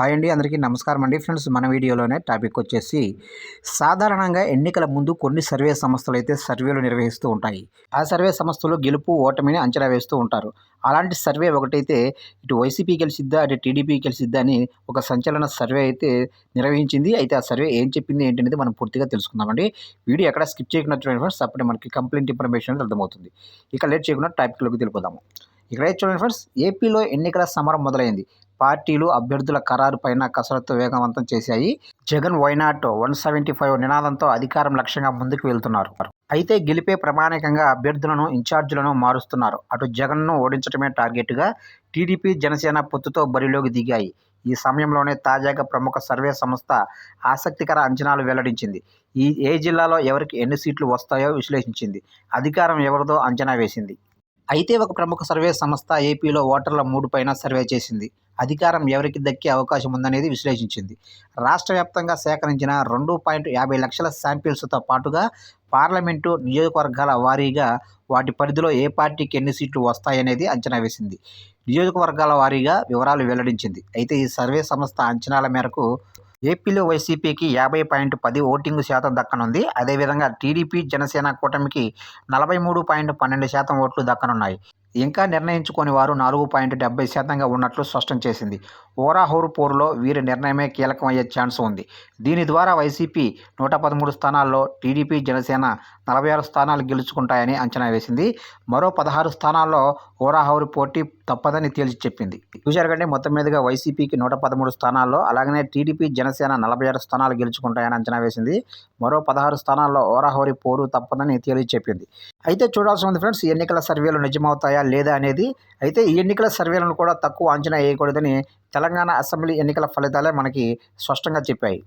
Hi అండి అందరికీ నమస్కారం అండి. ఫ్రెండ్స్ మన వీడియోలోనే టాపిక్ వచ్చేసి సాధారణంగా ఎన్నికల ముందు కొన్ని సర్వే సంస్థలు అయితే సర్వేలు నిర్వహిస్తూ ఉంటాయి. ఆ సర్వే సంస్థలు గెలుపు ఓటమిని అంచనా వేస్తూ ఉంటారు. అలాంటి సర్వే ఒకటైతే ఇటు వైసీపీ గెలిచిద్దా అటు టీడీపీ గెలిచిద్దా అని ఒక సంచలన సర్వే అయితే నిర్వహించింది. అయితే ఆ సర్వే ఏం చెప్పింది ఏంటనేది మనం పూర్తిగా తెలుసుకుందామండి వీడియో ఎక్కడ స్కిప్ చేయకుండా చూడండి ఫ్రెండ్స్ అప్పుడే మనకి కంప్లైంట్ ఇన్ఫర్మేషన్ అర్థమవుతుంది. ఇక లేట్ చేయకుండా టాపిక్లోకి తెలుపుదాము ఇక్కడ చూడండి ఫ్రెండ్స్ ఏపీలో ఎన్నికల సమరం మొదలైంది. పార్టీలు అభ్యర్థుల ఖరారుపైన కసరత్తు వేగవంతం చేశాయి. Jagan why not one seventy five నినాదంతో అధికారం లక్ష్యంగా ముందుకు వెళ్తున్నారు. అయితే గెలిపే ప్రమాణికంగా అభ్యర్థులను ఇన్ఛార్జీలను మారుస్తున్నారు. అటు జగన్ను ఓడించడమే టార్గెట్గా టీడీపీ జనసేన పొత్తుతో బరిలోకి దిగాయి. ఈ సమయంలోనే తాజాగా ప్రముఖ సర్వే సంస్థ ఆసక్తికర అంచనాలు వెల్లడించింది. ఈ ఏ జిల్లాలో ఎవరికి ఎన్ని సీట్లు వస్తాయో విశ్లేషించింది. అధికారం ఎవరిదో అంచనా వేసింది. అయితే ఒక ప్రముఖ సర్వే సంస్థ ఏపీలో ఓటర్ల మూడు పైన సర్వే చేసింది. అధికారం ఎవరికి దక్కే అవకాశం ఉందనేది విశ్లేషించింది. రాష్ట్ర వ్యాప్తంగా సేకరించిన రెండు పాయింట్ యాభై లక్షల శాంపిల్స్తో పాటుగా పార్లమెంటు నియోజకవర్గాల వారీగా వాటి పరిధిలో ఏ పార్టీకి ఎన్ని సీట్లు వస్తాయనేది అంచనా వేసింది. నియోజకవర్గాల వారీగా వివరాలు వెల్లడించింది. అయితే ఈ సర్వే సంస్థ అంచనాల మేరకు ఏపీలో వైసీపీకి యాభై పాయింట్ పది ఓటింగ్ శాతం దక్కనుంది. అదేవిధంగా టీడీపీ జనసేన కూటమికి నలభై మూడు పాయింట్ పన్నెండు శాతం ఓట్లు దక్కనున్నాయి. ఇంకా నిర్ణయించుకొని వారు నాలుగు పాయింట్ డెబ్బై శాతంగా ఉన్నట్లు స్పష్టం చేసింది. ఓరాహోరు పోరులో వీరి నిర్ణయమే కీలకమయ్యే ఛాన్స్ ఉంది. దీని ద్వారా వైసీపీ నూట పదమూడు స్థానాల్లో టీడీపీ జనసేన నలభై ఆరు స్థానాలు గెలుచుకుంటాయని అంచనా వేసింది. మరో పదహారు స్థానాల్లో ఓరాహోరు పోటీ తప్పదని తేల్చి చెప్పింది. చూశారు కంటే మొత్తం మీదుగా వైసీపీకి నూట పదమూడు స్థానాల్లో అలాగనే టీడీపీ జనసేన నలభై ఆరు స్థానాలు గెలుచుకుంటాయని అంచనా వేసింది. మరో పదహారు స్థానాల్లో ఓరాహోరి పోరు తప్పదని తేల్చి చెప్పింది. అయితే చూడాల్సి ఉంది ఫ్రెండ్స్ ఎన్నికల సర్వేలు నిజమవుతాయా లేదా అనేది అయితే ఈ ఎన్నికల సర్వేలను కూడా తక్కువ అంచనా వేయకూడదని తెలంగాణ అసెంబ్లీ ఎన్నికల ఫలితాలే మనకి స్పష్టంగా చెప్పాయి.